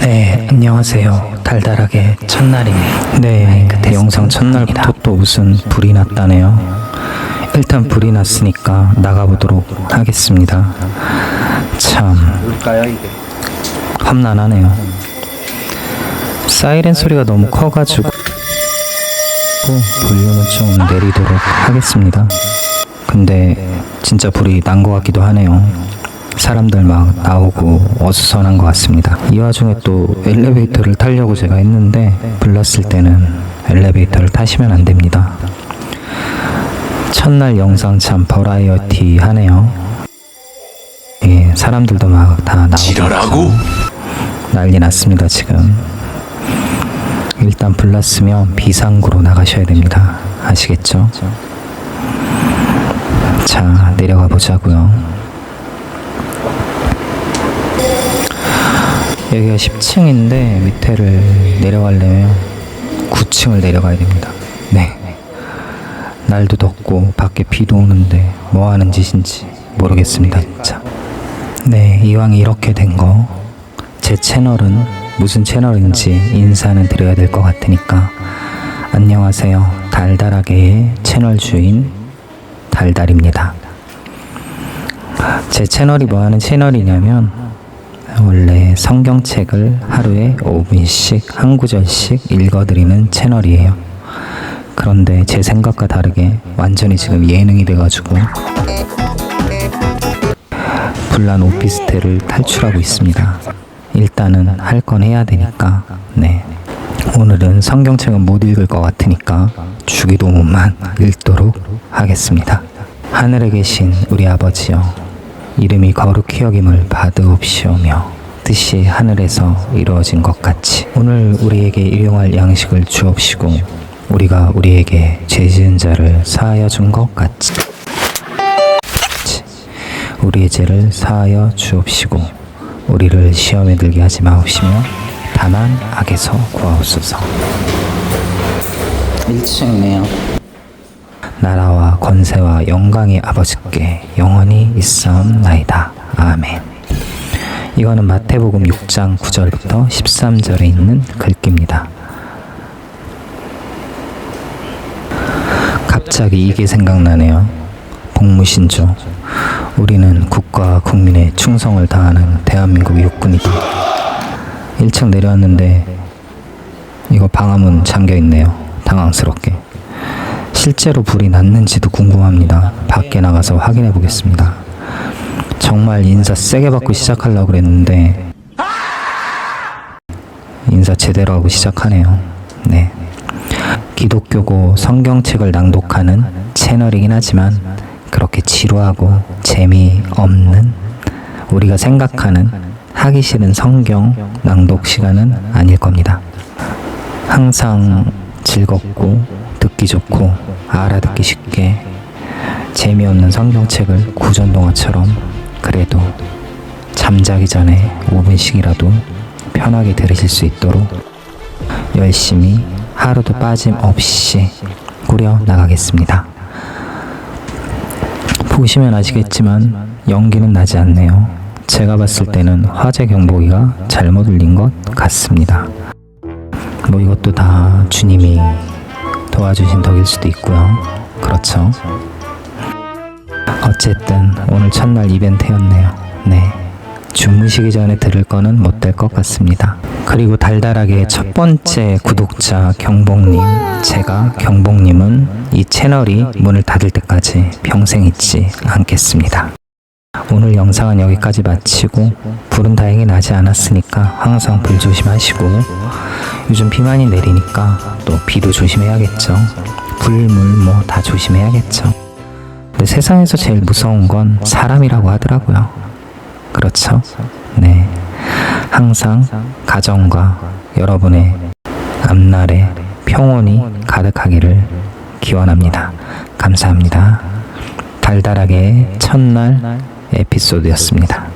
네, 안녕하세요. 달달하게 첫날이네요. 네, 그때 영상 첫날부터 또 무슨 불이 났다네요. 일단 불이 났으니까 나가보도록 하겠습니다. 참? 험난하네요. 사이렌 소리가 너무 커가지고 볼륨을 좀 내리도록 하겠습니다. 근데 진짜 불이 난 것 같기도 하네요. 사람들 막 나오고 어수선한 것 같습니다. 이 와중에 또 엘리베이터를 타려고 제가 했는데 불났을 때는 엘리베이터를 타시면 안 됩니다. 첫날 영상 참 버라이어티 하네요. 예, 사람들도 막 다 나오고 난리 났습니다 지금 일단 불났으면 비상구로 나가셔야 됩니다 아시겠죠? 자 내려가 보자고요 여기가 10층인데 밑에를 내려가려면 9층을 내려가야 됩니다. 네. 날도 덥고 밖에 비도 오는데 뭐 하는 짓인지 모르겠습니다 진짜. 네 이왕 이렇게 된 거. 제 채널은 무슨 채널인지 인사는 드려야 될 것 같으니까 안녕하세요. 달달하게의 채널 주인 달달입니다. 제 채널이 뭐 하는 채널이냐면 원래 성경책을 하루에 5분씩 한 구절씩 읽어드리는 채널이에요 그런데 제 생각과 다르게 완전히 지금 예능이 돼가지고 불난 오피스텔을 탈출하고 있습니다. 일단은 할 건 해야 되니까, 네. 오늘은 성경책은 못 읽을 것 같으니까 주기도문만 읽도록 하겠습니다. 하늘에 계신 우리 아버지여, 이름이 거룩히 여김을 받으옵시오며, 뜻이 하늘에서 이루어진 것 같이 오늘 우리에게 일용할 양식을 주옵시고 우리가 우리에게 죄 지은 자를 사하여 준 것 같이 우리의 죄를 사하여 주옵시고 우리를 시험에 들게 하지 마옵시며 다만 악에서 구하옵소서. 1층이네요 나라와 권세와 영광이 아버지께 영원히 있사옵나이다. 아멘. 이거는 마태복음 6장 9절부터 13절에 있는 글귀입니다. 갑자기 이게 생각나네요. 복무신조. 우리는 국가 국민의 충성을 다하는 대한민국 육군이다. 1층 내려왔는데 이거 방화문 잠겨 있네요. 당황스럽게 실제로 불이 났는지도 궁금합니다. 밖에 나가서 확인해 보겠습니다. 정말 인사 세게 받고 시작하려고 그랬는데 인사 제대로 하고 시작하네요. 네. 기독교고 성경책을 낭독하는 채널이긴 하지만 그렇게 지루하고 재미없는 우리가 생각하는 하기 싫은 성경 낭독 시간은 아닐 겁니다. 항상 즐겁고 듣기 좋고 알아듣기 쉽게 재미없는 성경책을 구전동화처럼 그래도 잠자기 전에 5분씩이라도 편하게 들으실 수 있도록 열심히 하루도 빠짐없이 꾸려 나가겠습니다. 보시면 아시겠지만 연기는 나지 않네요. 제가 봤을 때는 화재 경보기가 잘못 울린 것 같습니다. 뭐 이것도 다 주님이 도와주신 덕일 수도 있고요. 그렇죠. 어쨌든 오늘 첫날 이벤트였네요. 네. 주무시기 전에 들을 거는 못 될 것 같습니다. 그리고 달달하게 첫 번째 구독자 경복님, 제가 경복님은 이 채널이 문을 닫을 때까지 평생 잊지 않겠습니다. 오늘 영상은 여기까지 마치고 불은 다행히 나지 않았으니까 항상 불 조심하시고 요즘 비만이 내리니까 또 비도 조심해야겠죠. 불물 뭐 다 조심해야겠죠. 근데 세상에서 제일 무서운 건 사람이라고 하더라고요. 그렇죠? 네. 항상 가정과 여러분의 앞날에 평온이 가득하기를 기원합니다. 감사합니다. 달달하게 첫날 에피소드였습니다.